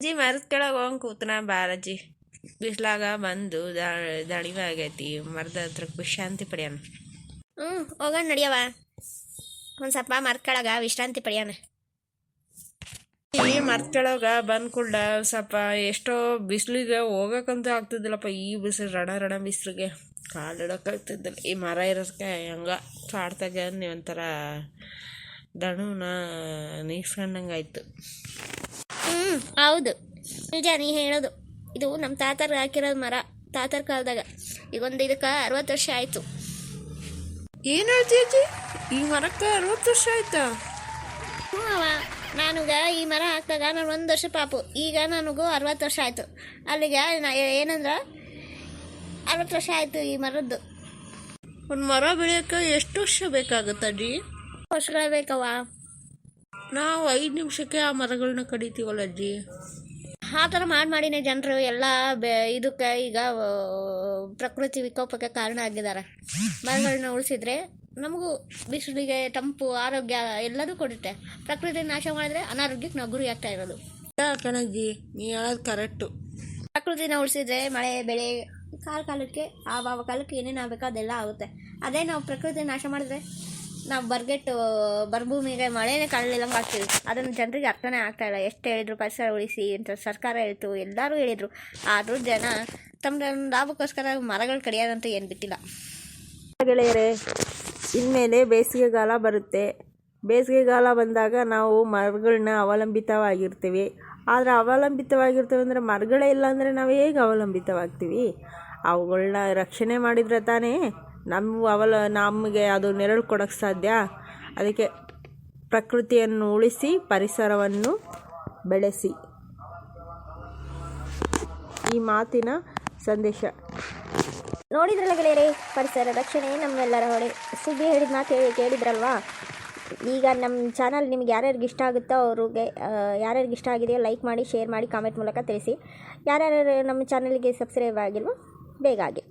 ಅಜ್ಜಿ ಮರದ ಕೆಳಗೆ ಹೋಗಿ ಕೂತನ ಬಾರಜ್ಜಿ ಬಿಸ್ಲಾಗ ಬಂದು ದಣಿವೆ ಆಗೈತಿ ಮರದ ಹತ್ರ ವಿಶ್ರಾಂತಿ ಪಡೆಯೋಣ ಹ್ಞೂ ಹೋಗೋಣ ನಡಿಯವ ಒಂದು ಸ್ವಲ್ಪ ಮರ್ಕೊಳಗ ವಿಶ್ರಾಂತಿ ಪಡೆಯೋಣ ಈ ಮರದ ಕೆಳಗೆ ಬಂದ್ ಕೂಡ ಸ್ವಲ್ಪ ಎಷ್ಟೋ ಬಿಸಿಲಿಗೆ ಹೋಗಕ್ಕಂತೂ ಆಗ್ತಿದ್ದಿಲ್ಲಪ್ಪ ಈ ಬಿಸಿಲು ರಣ ರಣ ಬಿಸಿಲಿಗೆ. ಕಾಲಿಡೋಕ್ಕಾಗ್ತಿದ್ದಿಲ್ಲ ಈ ಮರ ಇರೋದಕ್ಕೆ ಹಂಗ ಕಾಡ್ತಾಗ ಒಂಥರ ದಣುನ ನೀಸ್ಕೊಂಡಂಗೆ ಆಯ್ತು ಹ್ಞೂ ಹೌದು. ನಿಜ ನೀ ಹೇಳೋದು. ಇದು ನಮ್ಮ ತಾತರ್ಗೆ ಹಾಕಿರೋದು ಮರ ತಾತರ್ ಕಾಲದಾಗ. ಈಗೊಂದು ಇದಕ್ಕೆ ಅರವತ್ತು ವರ್ಷ ಆಯಿತು. ಏನು ಹೇಳ್ತಿ ಅಜ್ಜಿ ಈ ಮರಕ್ಕೆ ಅರವತ್ತು ವರ್ಷ ಆಯ್ತಾ? ಹ್ಞೂ ಅವ ನನಗೆ ಈ ಮರ ಹಾಕಿದಾಗ ನಾನು ಒಂದು ವರ್ಷ ಪಾಪು. ಈಗ ನನಗೂ ಅರವತ್ತು ವರ್ಷ ಆಯಿತು. ಅಲ್ಲಿಗೆ ಏನಂದ್ರೆ? ಅರವತ್ತು ವರ್ಷ ಆಯಿತು ಈ ಮರದ್ದು. ಒಂದು ಮರ ಬೆಳೆಯೋಕ್ಕೆ ಎಷ್ಟು ವರ್ಷ ಬೇಕಾಗುತ್ತೆ ಅಜ್ಜಿ ವರ್ಷಗಳ ಬೇಕವ್ವ. ನಾವು ಐದು ನಿಮಿಷಕ್ಕೆ ಆ ಮರಗಳನ್ನ ಕಡಿತೀವಲ್ಲ ಅಜ್ಜಿ? ಆ ಥರ ಮಾಡಿ ಮಾಡಿನೇ ಜನರು. ಎಲ್ಲ ಬೆ ಇದಕ್ಕೆ ಈಗ ಪ್ರಕೃತಿ ವಿಕೋಪಕ್ಕೆ ಕಾರಣ ಆಗಿದ್ದಾರೆ. ಮರಗಳನ್ನ ಉಳಿಸಿದ್ರೆ ನಮಗೂ ಬಿಸಿಲಿಗೆ ತಂಪು ಆರೋಗ್ಯ ಎಲ್ಲದೂ ಕೊಡುತ್ತೆ. ಪ್ರಕೃತಿ ನಾಶ ಮಾಡಿದ್ರೆ ಅನಾರೋಗ್ಯಕ್ಕೆ ನಾವು ಗುರಿ ಆಗ್ತಾ ಇರೋದು. ಕಣಜ್ಜಿ ನೀ ಹೇಳೋದು ಕರೆಕ್ಟು ಪ್ರಕೃತಿನ ಉಳಿಸಿದ್ರೆ ಮಳೆ ಬೆಳೆ ಕಾಲ ಕಾಲಕ್ಕೆ ಆ ಭಾವ ಕಾಲಕ್ಕೆ ಏನೇನು ಆಗಬೇಕು ಅದೆಲ್ಲ ಆಗುತ್ತೆ. ಅದೇ ನಾವು ಪ್ರಕೃತಿ ನಾಶ ಮಾಡಿದ್ರೆ ನಾವು ಬರ್ಗೆಟ್ಟು, ಬರ್ಭೂಮಿಗೆ ಮಳೆನೇ ಕಾಣಲಿಲ್ಲಂಗೆ ಆಗ್ತೀವಿ ಅದನ್ನು ಜನರಿಗೆ ಅರ್ಥನೇ ಆಗ್ತಾ ಇಲ್ಲ. ಎಷ್ಟು ಹೇಳಿದ್ರು, ಪರಿಸರ ಉಳಿಸಿ ಅಂತ ಸರ್ಕಾರ ಹೇಳ್ತು, ಎಲ್ಲರೂ ಹೇಳಿದರು. ಆದರೂ ಜನ ತಮ್ಮ ಲಾಭಕ್ಕೋಸ್ಕರ ಮರಗಳು ಕಡಿಯೋದಂತೂ ಏನು ಬಿಟ್ಟಿಲ್ಲ. ಗೆಳೆಯರೆ, ಇನ್ಮೇಲೆ ಬೇಸಿಗೆಗಾಲ ಬರುತ್ತೆ. ಬೇಸಿಗೆಗಾಲ ಬಂದಾಗ ನಾವು ಮರಗಳನ್ನ ಅವಲಂಬಿತವಾಗಿರ್ತೀವಿ. ಆದರೆ ಅವಲಂಬಿತವಾಗಿರ್ತೀವಿ ಅಂದರೆ ಮರಗಳೇ ಇಲ್ಲ ಅಂದರೆ ನಾವು ಹೇಗೆ ಅವಲಂಬಿತವಾಗ್ತೀವಿ? ಅವುಗಳನ್ನ ರಕ್ಷಣೆ ಮಾಡಿದರೆ ತಾನೇ ನಮ್ಮ ಅವಲ, ನಮಗೆ ಅದು ನೆರಳು ಕೊಡೋಕ್ಕೆ ಸಾಧ್ಯ? ಅದಕ್ಕೆ ಪ್ರಕೃತಿಯನ್ನು ಉಳಿಸಿ, ಪರಿಸರವನ್ನು ಬೆಳೆಸಿ. ಈ ಮಾತಿನ ಸಂದೇಶ. ನೋಡಿದ್ರಲ್ಲ ಗೆಳೆಯರೆ, ಪರಿಸರ ರಕ್ಷಣೆ ನಮ್ಮೆಲ್ಲರ ಹೊಣೆ. ಸುದ್ದಿ ಹೇಳಿದ ಮಾತು ಹೇಳಿ ಕೇಳಿದ್ರಲ್ವಾ? ಈಗ ನಮ್ಮ ಚಾನಲ್ ನಿಮ್ಗೆ ಯಾರ್ಯಾರಿಗೆ ಇಷ್ಟ ಆಗುತ್ತೋ ಅವ್ರಿಗೆ ಯಾರ್ಯಾರಿಗೆ ಇಷ್ಟ ಆಗಿದೆಯೋ ಲೈಕ್ ಮಾಡಿ ಶೇರ್ ಮಾಡಿ ಕಾಮೆಂಟ್ ಮೂಲಕ ತಿಳಿಸಿ. ಯಾರ್ಯಾರು ನಮ್ಮ ಚಾನಲ್ಗೆ ಸಬ್ಸ್ಕ್ರೈಬ್ ಆಗಿಲ್ವೋ, ಬೇಗ ಆಗಿ